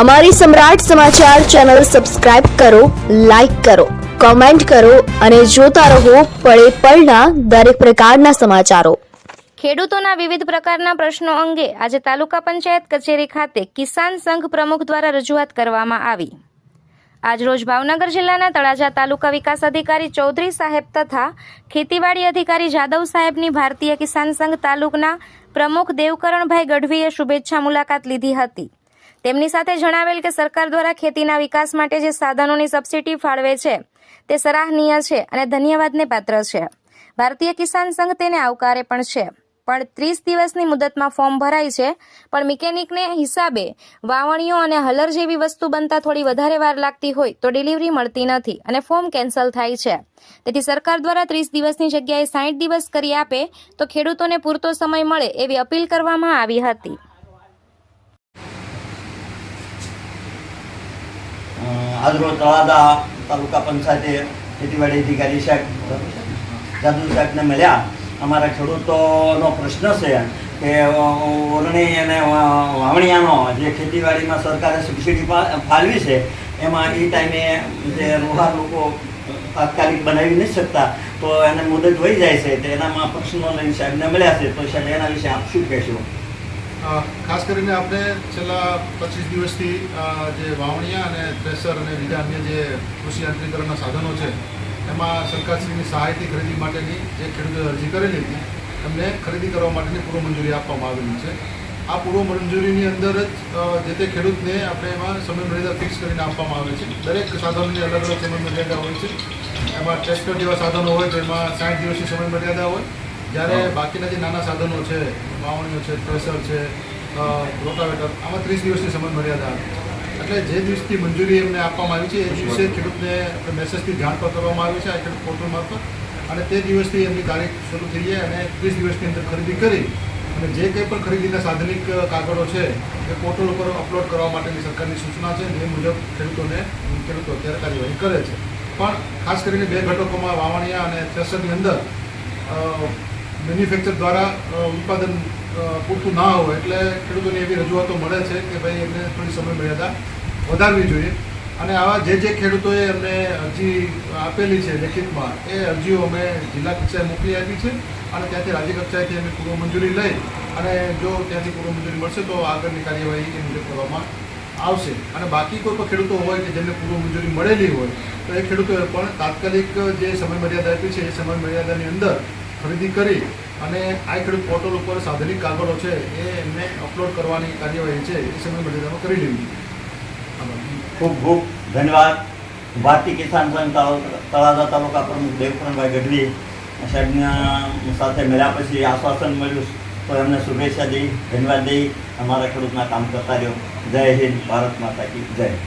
અમારી Samrat Samachar channel subscribe કરો, like કરો, કોમેન્ટ કરો અને જોતા રહો પળે પળના દરેક પ્રકારના સમાચારો. ખેડૂતોના વિવિધ પ્રકારના પ્રશ્નો અંગે આજે તાલુકા પંચાયત કચેરી ખાતે કિસાન સંઘ પ્રમુખ દ્વારા રજૂઆત કરવામાં આવી. આજરોજ ભાવનગર જિલ્લાના તળાજા તાલુકા વિકાસ અધિકારી ચૌધરી સાહેબ તથા ખેતીવાડી અધિકારી જાદવ સાહેબની ભારતીય કિસાન સંઘ તાલુકના પ્રમુખ દેવકરણભાઈ ગઢવીએ શુભેચ્છા મુલાકાત લીધી હતી. તેમની સાથે જણાવેલ કે સરકાર દ્વારા ખેતીના વિકાસ માટે જે સાધનોની સબસિડી ફાળવે છે, તે સરાહનીય છે અને ધન્યવાદને પાત્ર છે. ભારતીય કિસાન સંઘ તેને આવકારે પણ છે. પણ ત્રીસ દિવસની મુદતમાં ફોર્મ ભરાય છે, પણ મિકેનિકને હિસાબે વાવણીઓ અને હલર જેવી વસ્તુ બનતા થોડી વધારે વાર લાગતી હોય તો ડિલિવરી મળતી નથી અને ફોર્મ કેન્સલ થાય છે. તેથી સરકાર દ્વારા ત્રીસ દિવસની જગ્યાએ સાઠ દિવસ કરી આપે તો ખેડૂતોને પૂરતો સમય મળે એવી અપીલ કરવામાં આવી હતી. આજરોજ તળાદા તાલુકા પંચાયતે ખેતીવાડી અધિકારી સાહેબ, જાદુ સાહેબને મળ્યા. અમારા ખેડૂતોનો પ્રશ્ન છે કે ઓરણી અને વાવણિયાનો જે ખેતીવાડીમાં સરકારે સબસિડી ફાળવી છે, એમાં એ ટાઈમે જે રોહા લોકો તાત્કાલિક બનાવી નથી શકતા, તો એને મુદત વહી જાય છે, તો એનામાં પ્રશ્નો લઈને સાહેબને મળ્યા છે. તો સાહેબ, એના વિશે આપ શું કહેશો? ખાસ કરીને આપણે છેલ્લા પચીસ દિવસથી જે વાવણિયા અને થ્રેસર અને બીજા અન્ય જે કૃષિ યંત્રીકરણના સાધનો છે, એમાં સરકારશ્રીની સહાયથી ખરીદી માટેની જે ખેડૂતોએ અરજી કરેલી હતી, એમને ખરીદી કરવા માટેની પૂર્વ મંજૂરી આપવામાં આવેલી છે. આ પૂર્વ મંજૂરીની અંદર જ જે તે ખેડૂતને આપણે એમાં સમય મર્યાદા ફિક્સ કરીને આપવામાં આવે છે. દરેક સાધનોની અલગ અલગ સમયમર્યાદા હોય છે. એમાં ટ્રેક્ટર જેવા સાધનો હોય તો એમાં સાઠ દિવસની સમય મર્યાદા હોય. જ્યારે બાકીના જે નાના સાધનો છે વાવણીઓ છે થ્રેસર છે રોટાવેટર આમાં ત્રીસ દિવસની સમય મર્યાદા એટલે જે દિવસથી મંજૂરી એમને આપવામાં આવી છે એ દિવસે ખેડૂતને મેસેજથી જાણ પણ કરવામાં આવી છે આ ખેડૂત પોર્ટલ મારફત. અને તે દિવસથી એમની તારીખ શરૂ થઈ જાય અને ત્રીસ દિવસની અંદર ખરીદી કરી અને જે કંઈ પણ ખરીદીના સાધનિક કાગળો છે એ પોર્ટલ ઉપર અપલોડ કરવા માટેની સરકારની સૂચના છે એ મુજબ ખેડૂતોને ખેડૂતો અત્યારે કાર્યવાહી કરે છે. પણ ખાસ કરીને બે ઘટકોમાં વાવણિયા અને થ્રેસરની અંદર મેન્યુફેક્ચર દ્વારા ઉત્પાદન પૂરતું ના હોય એટલે ખેડૂતોને એવી રજૂઆતો મળે છે કે ભાઈ એમને થોડી સમય મર્યાદા વધારવી જોઈએ. અને આવા જે જે ખેડૂતોએ અમને અરજી આપેલી છે લેખિતમાં, એ અરજીઓ અમે જિલ્લા કક્ષાએ મોકલી આપી છે અને ત્યાંથી રાજ્ય કક્ષાએથી અમે પૂર્વ મંજૂરી લઈ અને જો ત્યાંથી પૂર્વ મંજૂરી મળશે તો આગળની કાર્યવાહી એ મુજબ કરવામાં આવશે. અને બાકી કોઈ પણ ખેડૂતો હોય કે જેમને પૂર્વ મંજૂરી મળેલી હોય, તો એ ખેડૂતોએ પણ તાત્કાલિક જે સમય મર્યાદા આપી છે, એ સમય મર્યાદાની અંદર ખરીદી કરી અને આ ખેડૂત પોર્ટલ ઉપર સાધેલી કાગળો છે, એ એમને અપલોડ કરવાની કાર્યવાહી છે, એ સમય મર્યાદામાં કરી લેવી ખૂબ ખૂબ ધન્યવાદ. ભારતીય કિસાન સંઘ તળાજા તાલુકા પ્રમુખ દેવકરણભાઈ ગઢવી સાહેબના સાથે મળ્યા પછી આશ્વાસન મળ્યું, તો એમને શુભેચ્છા દઈ ધન્યવાદ દઈ અમારા ખેડૂતના કામ કરતા રહ્યો. જય હિન્દ, ભારત માતા કી જય.